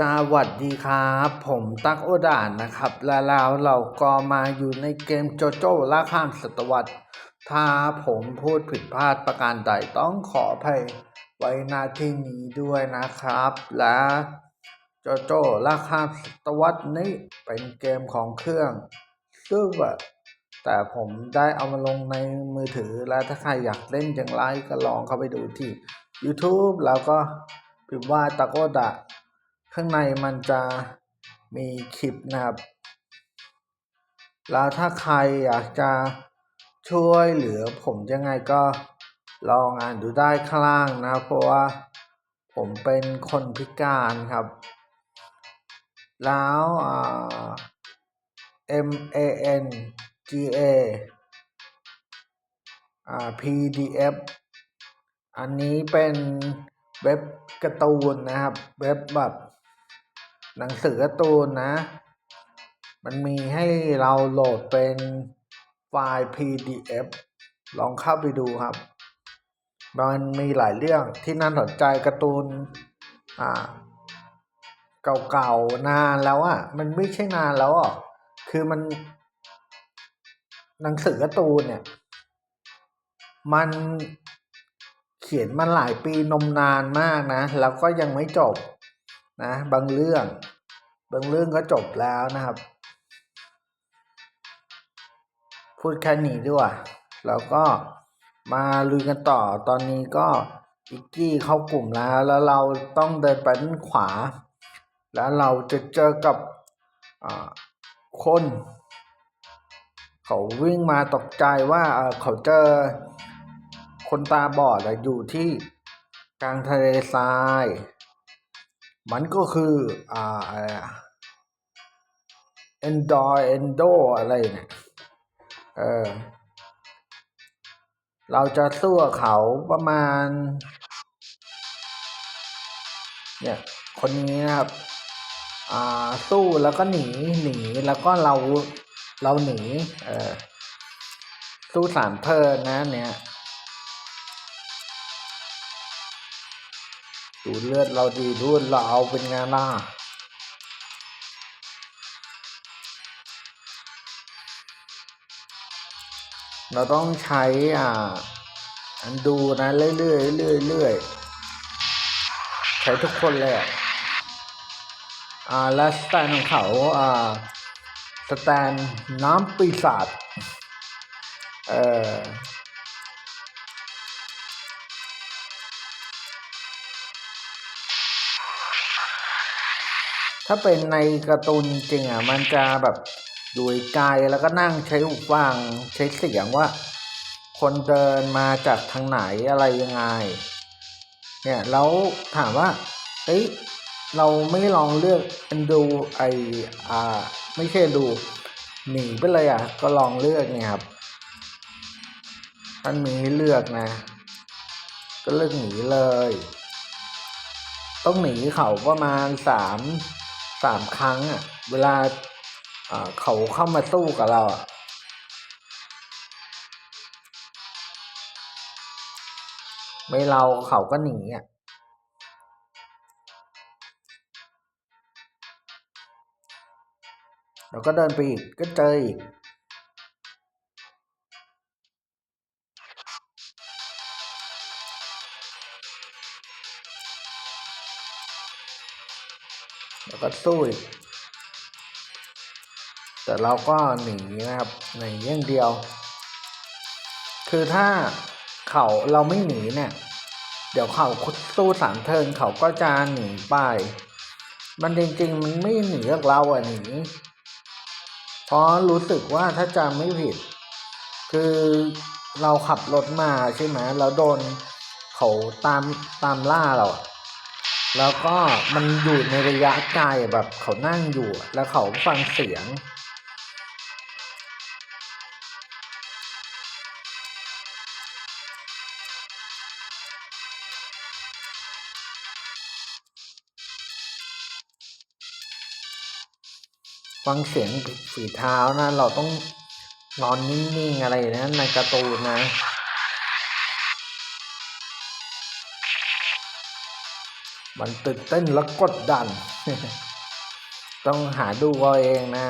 สวัสดีครับ ผมตั๊กโอดานนะครับ และแล้วเราก็มาอยู่ในเกมโจโจ้ล่าข้ามศตวรรษ ถ้าผมพูดผิดพลาดประการใดต้องขออภัยไว้นาที่นี้ด้วยนะครับ และโจโจ้ล่าข้ามศตวรรษนี้เป็นเกมของเครื่องซึ่งแบบแต่ผมได้เอามาลงในมือถือ และถ้าใครอยากเล่นอย่างไรก็ลองเข้าไปดูที่ YouTube แล้วก็พิมพ์ว่าตะโกดะ ข้างในมันจะมีคลิปนะครับ แล้วถ้าใครอยากจะช่วยเหลือผมยังไงก็ลองอ่านดูได้ข้างล่างนะเพราะว่าผมเป็นคนพิการครับ แล้วอ่า M A N G A อ่า P D F อันนี้เป็นเว็บการ์ตูนนะครับ เว็บแบบ หนังสือการ์ตูนนะ มันมีให้เราโหลดเป็นไฟล์ PDF ลองเข้าไปดูครับ มันมีหลายเรื่องที่น่าสนใจการ์ตูนอ่าเก่าๆนานแล้วอะ่ะ มันไม่ใช่นานแล้วอะคือมัน หนังสือการ์ตูนเนี่ย มันเขียนมาหลายปีนมนานมากนะ แล้วก็ยังไม่จบ นะบางเรื่อง บางเรื่องก็จบแล้วนะครับ พูดแค่นี้ด้วยแล้วก็มาลุยกันต่อตอนนี้ก็อิกกี้เข้ากลุ่มแล้ว แล้วเราต้องเดินไปด้านขวา แล้วเราจะเจอกับคน เขาวิ่งมาตกใจว่าเขาเจอคนตาบอดอยู่ที่กลางทะเลทราย มันก็คืออ่าอะไรเอนดอร์เอนโดอะไรเนี่ย เออ เราจะสู้เขาประมาณ เนี่ย คนนี้นะครับ อ่า สู้แล้วก็หนี หนี แล้วก็เรา เราหนี เออ สู้สามเทิร์นนะเนี่ย ดูเลือดเราดีรุ่นเราเอาเป็นไงล่ะเราต้องใช้อ่าอันดูนะเรื่อยเรื่อยเรื่อยใช้ทุกคนเลยอะอ่าและสแตนของเขาอ่าสแตนน้ำปีศาจเอ่อ ถ้าเป็นในการ์ตูนจริงอะมันจะแบบดูไกลแล้วก็นั่งใช้หูฟังใช้เสียงว่า คนเดินมาจากทางไหนอะไรยังไง เนี่ยแล้วถามว่าเฮ้ยเราไม่ลองเลือกอันดูไออ่าไม่ใช่ดูหนีไปเลยอะ ก็ลองเลือกไงครับมันมีให้เลือกนะ ก็เลือกหนีเลย ต้องหนีเขาประมาณสาม สามครั้งอะ เวลาเขาเข้ามาสู้กับเราอะไม่เราเขาก็หนีอะเราก็เดินไปอีกก็เจออีก แล้วก็สู้อีกแต่เราก็หนีนะครับหนีอย่างเดียว คือถ้าเขาเราไม่หนีเนี่ย เดี๋ยวเขาสู้สามเทินเขาก็จะหนีไป มันจริงๆ มันไม่หนีกับเราอะหนีเพราะรู้สึกว่าถ้าจำไม่ผิด คือเราขับรถมาใช่ไหมแล้วโดนเขาตามตามล่าเรา แล้วก็มันอยู่ในระยะไกลแบบเขานั่งอยู่ แล้วเขาฟังเสียง ฟังเสียงฝีเท้านะ เราต้องนอนนิ่งๆอะไรนะในการ์ตูนนะ มันตื่นเต้นและกดดัน ต้องหาดูเอาเองนะ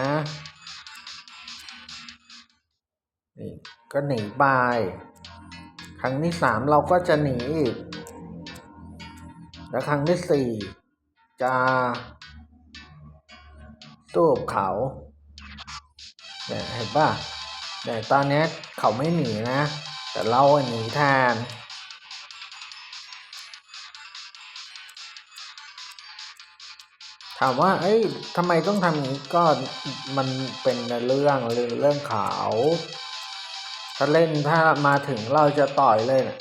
นี่ก็หนีไปครั้งที่สามเราก็จะหนีอีก แล้วครั้งที่สี่จะสู้กับเขาเนี่ยเห็นป่ะแต่ตอนนี้เขาไม่หนีนะ แต่เราหนีแทนามว่า เอ้ยทำไมต้องทำอย่างนี้ก็มันเป็นเรื่องเรื่องเรื่องขาวถ้าเล่นถ้ามาถึงเราจะต่อยเลยเนี่ย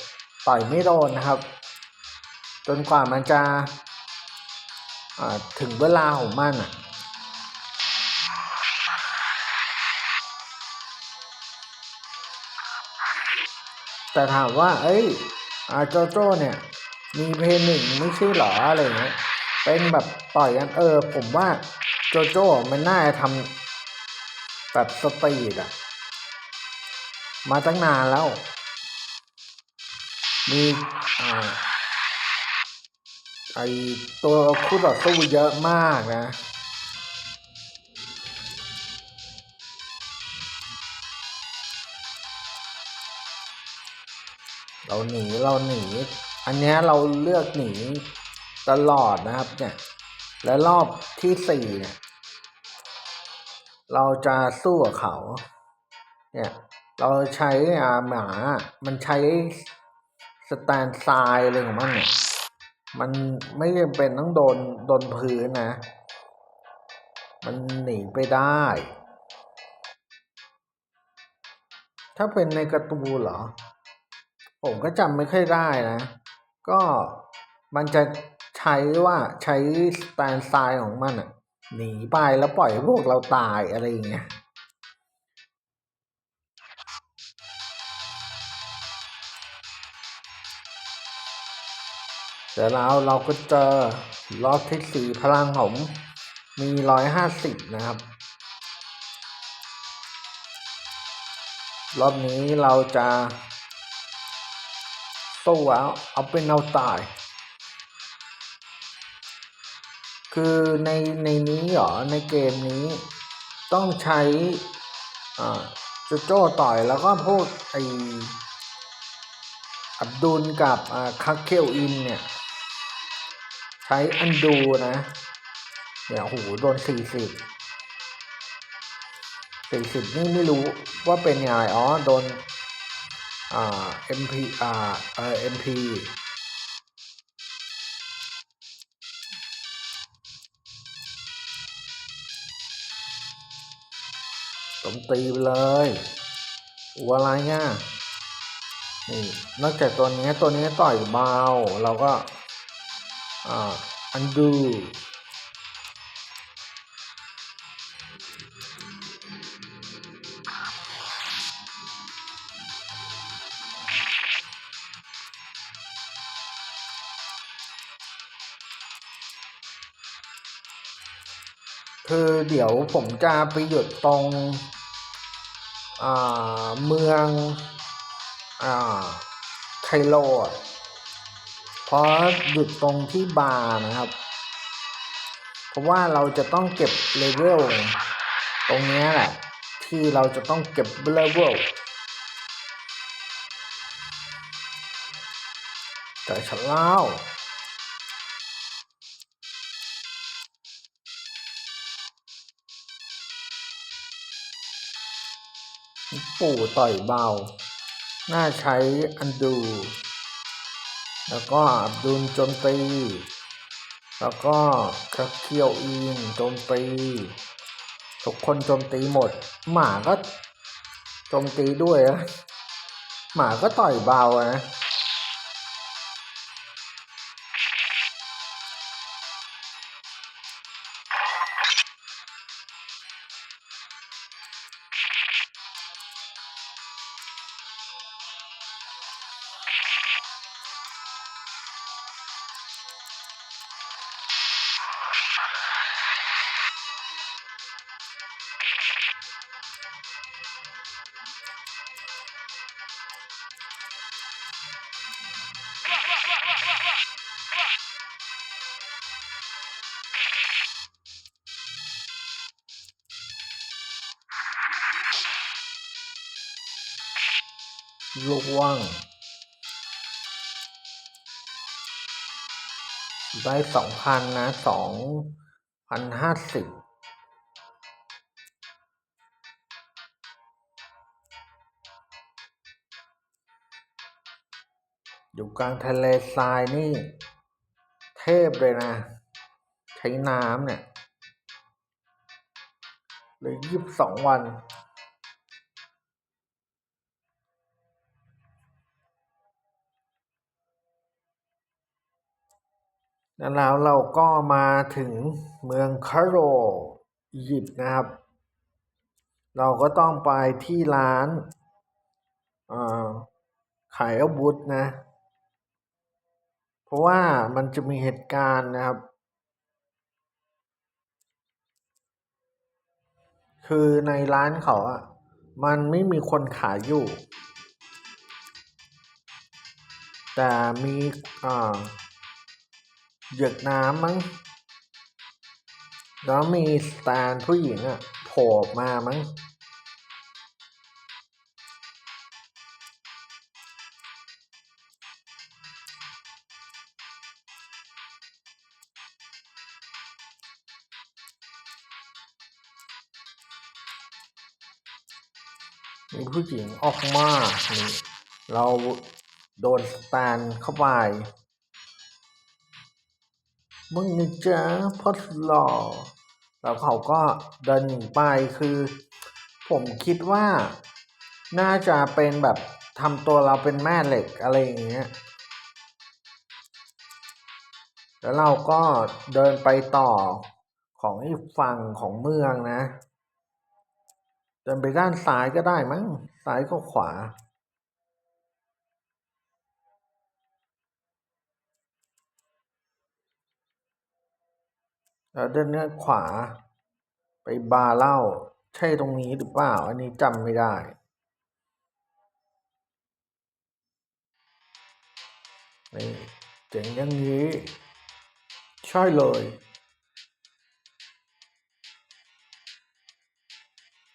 ต่อยไม่โดนนะครับ จนกว่ามันจะถึงเวลาของมันอะแต่ถามว่า เอ้ยอาโจโจ้เนี่ย มีเพลงหนึ่งไม่ใช่เหรออะไรเงี้ย เป็นแบบต่อยกันเออ ผมว่าโจโจ้มันน่าจะทำแบบสตรีทอะมาตั้งนานแล้ว มีอ่าไอตัวคู่ต่อสู้เยอะมากนะ เราหนีเราหนี อันนี้เราเลือกหนี ตลอดนะครับเนี่ยและรอบที่สี่เนี่ยเราจะสู้กับเขา เนี่ย เราใช้อ่าหมา มันใช้สแตนซน์อะไรของมันเนี่ย มันไม่จำเป็นต้องโดนโดนพื้นนะ มันหนีไปได้ ถ้าเป็นในกร์ตูเหรอ ผมก็จำไม่ค่อยได้นะ ก็มันจะ ช้ว่าใช้สแตนไซน์ของมันอะหนีไปแล้วปล่อยพวกเราตายอะไรอย่างเงี้ยแต่แล้วเราก็เจอรอบที่สี่พลังผมมีร้อยห้าสิบนะครับ รอบนี้เราจะสู้เอาเอาเป็นเอาตาย คือในในนี้เหรอในเกมนี้ต้องใช้อ่าโจโจ้ต่อยแล้วก็พวกไออับดุลกับอ่คักเคลอินเนี่ย ใช้อันดูนะเนี่ยโอ้โหโดนสี่สิบสี่สิบนี่ไม่รู้ว่าเป็นยังไงอ๋อโดนอ่า MP อ่าเอ่อ MP ตีไปเลยอัวอะไรเนี่ยนี่นอกจากตัวนี้ตัวนี้ต่อยเบาเราก็อ่าอันดู คือเดี๋ยวผมจะไปหยุดตรงเมืองอไคโลเพราะหยุดตรงที่บาร์นะครับ เพราะว่าเราจะต้องเก็บเลเวลตรงนี้แหละ ที่เราจะต้องเก็บเลเวลแต่ฉันเล่า ปู่ต่อยเบาน่าใช้อันดู แล้วก็อับดุลโจมตี แล้วก็กระเคียวอินโจมตี ทุกคนโจมตีหมด หมาก็โจมตีด้วยนะหมาก็ต่อยเบาอะนะ 弱光。 ได้สองพันนะสองพันห้าสิบอยู่กลางทะเลทรายนี่ เทพเลยนะ ใช้น้ำเนี่ยเลยยี่สิบสองวัน แล้วเราก็มาถึงเมืองคาโรอียิปต์นะครับ เราก็ต้องไปที่ร้านาขายอาวุธนะ เพราะว่ามันจะมีเหตุการณ์นะครับ คือในร้านเขาอะมันไม่มีคนขายอยู่ แต่มีอ่า หยือกน้ำมั้งแล้วมีสแตนผู้หญิงอะโผล่มามั้งมีผู้หญิงออกมาเราโดนสแตนเข้าไป มึงนี่จ้าพอดหล่อแล้วเขาก็เดินหนีไปคือ ผมคิดว่าน่าจะเป็นแบบทำตัวเราเป็นแม่เหล็กอะไรอย่างเงี้ย แล้วเราก็เดินไปต่อของอีกฝั่งของเมืองนะ เดินไปด้านซ้ายก็ได้มั้งซ้ายก็ขวา แล้วเดินเนี้ยขวา ไปบาร์เล้าใช่ตรงนี้หรือเปล่า อันนี้จำไม่ได้ นี่เจ๋งอย่างนี้ใช่เลย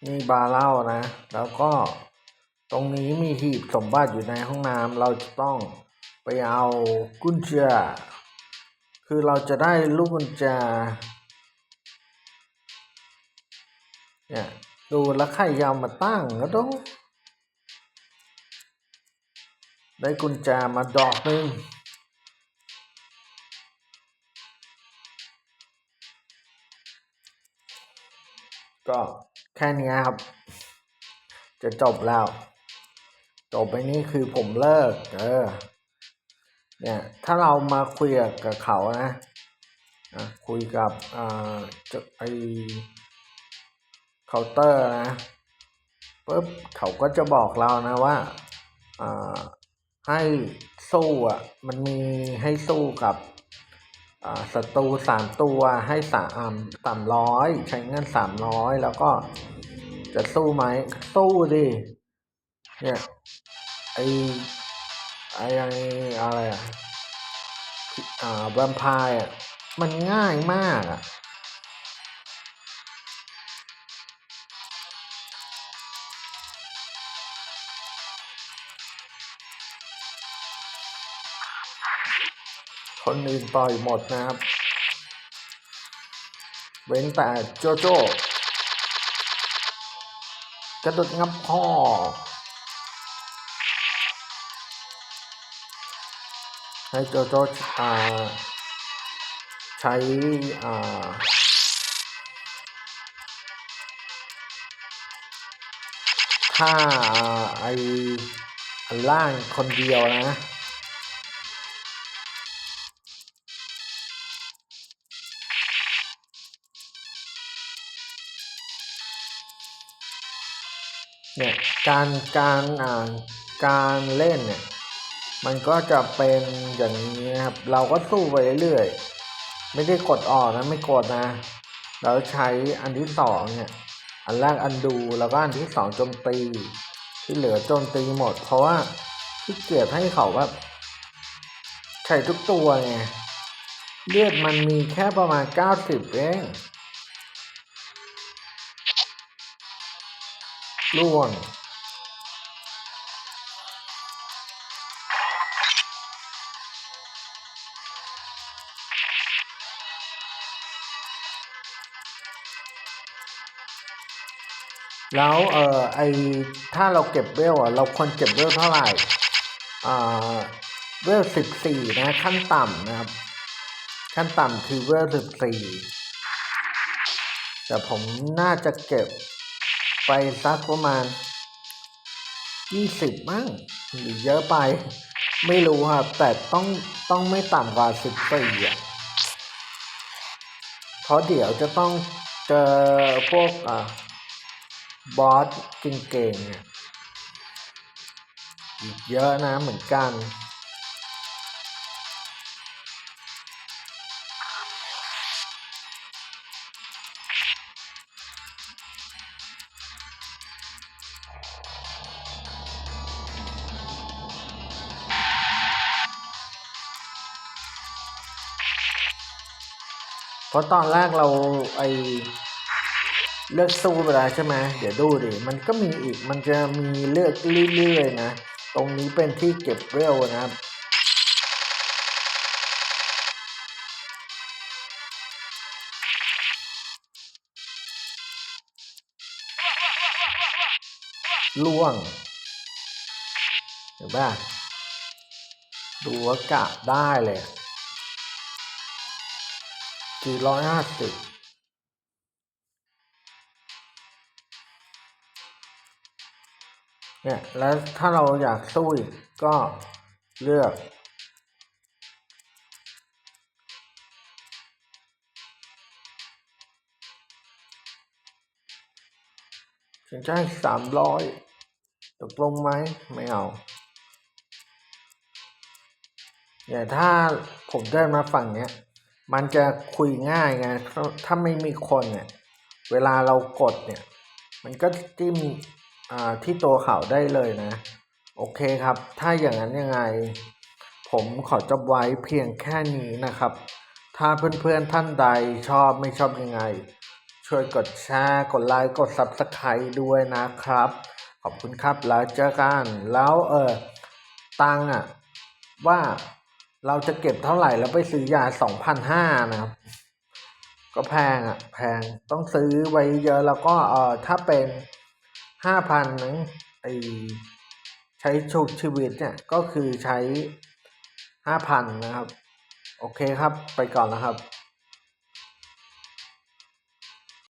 นี่บาร์เล้านะ แล้วก็ตรงนี้มีหีบสมบัติอยู่ในห้องน้ำเราจะต้องไปเอากุญแจ คือเราจะได้ลูกกุญแจเนี่ยดูแล้วใครยาวมาตั้งก็ต้องได้กุญแจมาดอกหนึ่งก็แค่นี้ครับ จะจบแล้ว จบไปนี่คือผมเลิก เออ เนี่ยถ้าเรามาคุยกับเขานะนะคุยกับอ่าจะไอเคาน์เตอร์นะปุ๊บเขาก็จะบอกเรานะว่าอ่าให้สู้อะมันมีให้สู้กับอ่าศัตรูสามตัวให้สามสามร้อยใช้เงินสามร้อยแล้วก็จะสู้ไหมสู้ดิเนี่ยไอ ไอไอ้อะไรอะอ่าแวมไพร์อะ มันง่ายมากอะคนอื่นต่อยหมดนะครับ เว้นแต่โจโจ้กระโดดงับพ่อ ให้โจโจ้อ่าใช้อ่าถ้าอ่าไออันล่างคนเดียวนะเนี่ยการการอ่าการเล่นเนี่ย มันก็จะเป็นอย่างนี้นะครับ เราก็สู้ไปเรื่อยๆ ไม่ได้กดออกนะไม่กดนะ เราใช้อันที่สองเนี่ย อันแรกอันดูแล้วก็อันที่สองโจมตี ที่เหลือโจมตีหมด เพราะว่าที่เกียจให้เขาแบบใช้ทุกตัวไง เลือดมันมีแค่ประมาณเก้าสิบเองล่วง แล้วเออไอถ้าเราเก็บเวลอะเราควรเก็บเวลเท่าไหร่อ่าเวลสิบสี่นะขั้นต่ำนะครับ ขั้นต่ำคือเวลสิบสี่แต่ผมน่าจะเก็บไปสักประมาณยี่สิบมั้งหรือเยอะไป ไม่รู้ครับ แต่ต้องต้องไม่ต่ำกว่าสิบสี่อะเพราะเดี๋ยวจะต้องเจอพวกอ่า บอสเก่งๆเนี่ยอีกเยอะนะเหมือนกัน เพราะตอนแรกเราไอ เลือกสู้ไปแล้วใช่ไหมเดี๋ยวดูดิมันก็มีอีกมันจะมีเลือกเรื่อยๆนะตรงนี้เป็นที่เก็บเวลนะครับล่วงเห็นป่ะดูว่ากะได้เลยสี่ร้อยห้าสิบ เนี่ยแล้วถ้าเราอยากสู้อีกก็เลือกฉันจะให้สามร้อยตกลงไหมไม่เอาเนี่ยถ้าผมเดินมาฝั่งเนี้ย มันจะคุยง่ายไงถ้าไม่มีคนเนี่ย เวลาเรากดเนี่ย มันก็จิ้ม ที่ตัวเขาได้เลยนะ โอเคครับ ถ้าอย่างนั้นยังไง ผมขอจบไว้เพียงแค่นี้นะครับ ถ้าเพื่อนๆท่านใดชอบไม่ชอบยังไง ช่วยกดแชร์กดไลค์กด Subscribe ด้วยนะครับ ขอบคุณครับแล้วเจอกัน แล้วเออตังอะว่าเราจะเก็บเท่าไหร่แล้วไปซื้อยาสองพันห้านะครับ ก็แพงอะแพงต้องซื้อไว้เยอะแล้วก็เออถ้าเป็น ห้าพันนึงไอใช้ชุกชีวิตเนี่ยก็คือใช้ห้าพันนะครับ โอเคครับไปก่อนนะครับ